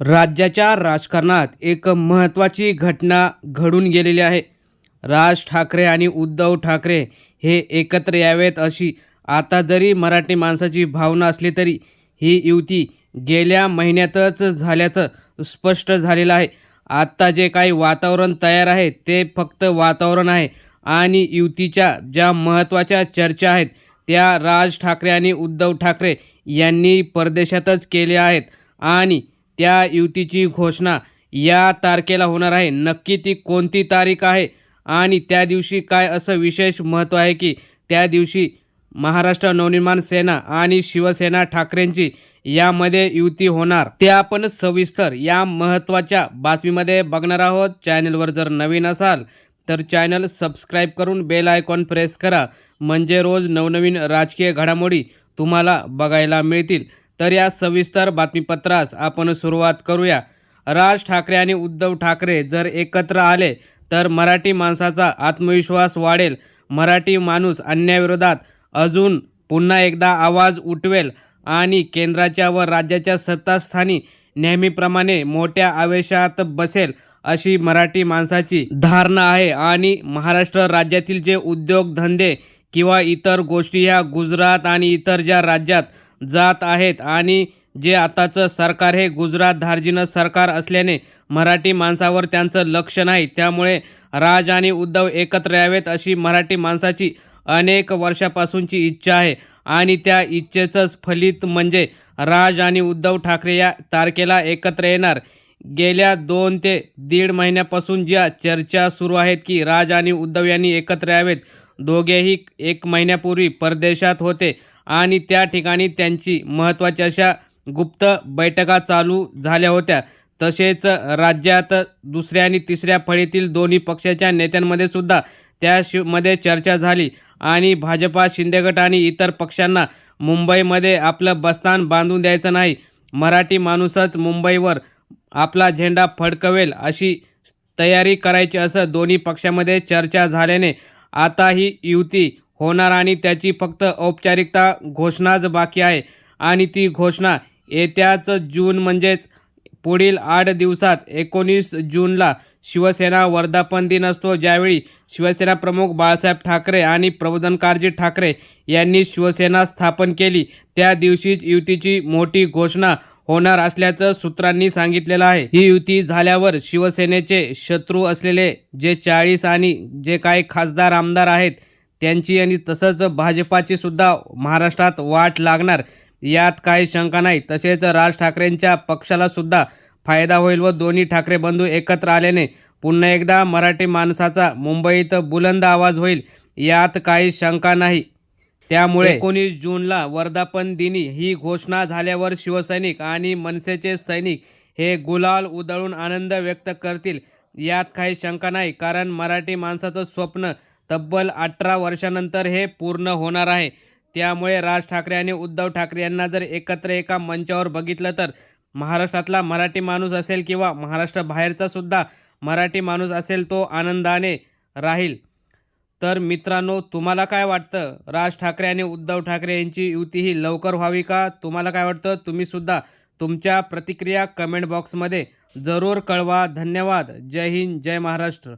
राज्याच्या राजकारणात एक महत्त्वाची घटना घडून गेलेली आहे. राज ठाकरे आणि उद्धव ठाकरे हे एकत्र यावेत अशी आता जरी मराठी माणसाची भावना असली तरी ही युती गेल्या महिन्यातच झाल्याचं स्पष्ट झालेलं आहे. आत्ता जे काही वातावरण तयार आहे ते फक्त वातावरण आहे आणि युतीच्या ज्या महत्त्वाच्या चर्चा आहेत त्या राज ठाकरे आणि उद्धव ठाकरे यांनी परदेशातच केल्या आहेत आणि त्या युतीची घोषणा या तारखेला होणार आहे. नक्की ती कोणती तारीख आहे आणि त्या दिवशी काय असं विशेष महत्त्व आहे की त्या दिवशी महाराष्ट्र नवनिर्माण सेना आणि शिवसेना ठाकरेंची यामध्ये युती होणार. ते आपण सविस्तर या महत्त्वाच्या बातमीमध्ये बघणार आहोत. चॅनलवर जर नवीन असाल तर चॅनल सबस्क्राईब करून बेल आयकॉन प्रेस करा. म्हणजे रोज नवनवीन राजकीय घडामोडी तुम्हाला बघायला मिळतील. तर या सविस्तर बातमीपत्रास आपण सुरुवात करूया. राज ठाकरे आणि उद्धव ठाकरे जर एकत्र आले तर मराठी माणसाचा आत्मविश्वास वाढेल. मराठी माणूस अन्यायाविरोधात अजून पुन्हा एकदा आवाज उठवेल आणि केंद्राच्या व राज्याच्या सत्तास्थानी नेहमीप्रमाणे मोठ्या आवेशात बसेल अशी मराठी माणसाची धारणा आहे. आणि महाराष्ट्र राज्यातील जे उद्योगधंदे किंवा इतर गोष्टी ह्या गुजरात आणि इतर ज्या राज्यात जात आहेत आणि जे आताचं सरकार हे गुजरात धार्जिनं सरकार असल्याने मराठी माणसावर त्यांचं लक्ष नाही. त्यामुळे राज आणि उद्धव एकत्र यावेत अशी मराठी माणसाची अनेक वर्षापासूनची इच्छा आहे. आणि त्या इच्छेचंच फलित म्हणजे राज आणि उद्धव ठाकरे या तारखेला एकत्र येणार. गेल्या दोन ते दीड महिन्यापासून ज्या चर्चा सुरू आहेत की राज आणि उद्धव यांनी एकत्र यावेत दोघेही एक महिन्यापूर्वी परदेशात होते. आणि त्या ठिकाणी त्यांची महत्त्वाच्या अशा गुप्त बैठका चालू झाल्या होत्या. तसेच राज्यात दुसऱ्या आणि तिसऱ्या फळीतील दोन्ही पक्षाच्या नेत्यांमध्ये सुद्धा त्या चर्चा झाली. आणि भाजपा शिंदेगट आणि इतर पक्षांना मुंबईमध्ये आपलं बस्तान बांधून द्यायचं नाही. मराठी माणूसच मुंबईवर आपला झेंडा फडकवेल अशी तयारी करायची असं दोन्ही पक्षामध्ये चर्चा झाल्याने आता ही युती होणार आणि त्याची फक्त औपचारिकता घोषणाच बाकी आहे. आणि ती घोषणा येत्याच जून म्हणजेच पुढील आठ दिवसात एकोणीस जूनला शिवसेना वर्धापन दिन असतो. ज्यावेळी शिवसेना प्रमुख बाळासाहेब ठाकरे आणि प्रबोधनकारजी ठाकरे यांनी शिवसेना स्थापन केली त्या दिवशीच युतीची मोठी घोषणा होणार असल्याचं सूत्रांनी सांगितलेलं आहे. ही युती झाल्यावर शिवसेनेचे शत्रू असलेले जे चाळीस आणि जे काही खासदार आमदार आहेत त्यांची आणि तसंच भाजपाची सुद्धा महाराष्ट्रात वाट लागणार. यात काही शंका नाही. तसेच राज ठाकरेंच्या पक्षाला सुद्धा फायदा होईल व दोन्ही ठाकरे बंधू एकत्र आल्याने पुन्हा एकदा मराठी माणसाचा मुंबईत बुलंद आवाज होईल. यात काही शंका नाही. त्यामुळे एकोणीस जूनला वर्धापन दिनी ही घोषणा झाल्यावर शिवसैनिक आणि मनसेचे सैनिक हे गुलाल उधळून आनंद व्यक्त करतील. यात काही शंका नाही. कारण मराठी माणसाचं स्वप्न तब्बल अठरा वर्षानंतर हे पूर्ण होणार आहे. त्यामुळे राज ठाकरे आणि उद्धव ठाकरे यांना जर एकत्र एका मंचावर बघितलं तर महाराष्ट्रातला मराठी माणूस असेल किंवा महाराष्ट्र सुद्धा मराठी माणूस असेल तो आनंदाने राहील. तर मित्रांनो तुम्हाला काय वाटतं? राज ठाकरे आणि उद्धव ठाकरे यांची युती ही लवकर व्हावी का? तुम्हाला काय वाटतं? तुम्हीसुद्धा तुमच्या प्रतिक्रिया कमेंट बॉक्समध्ये जरूर कळवा. धन्यवाद. जय हिंद. जय महाराष्ट्र.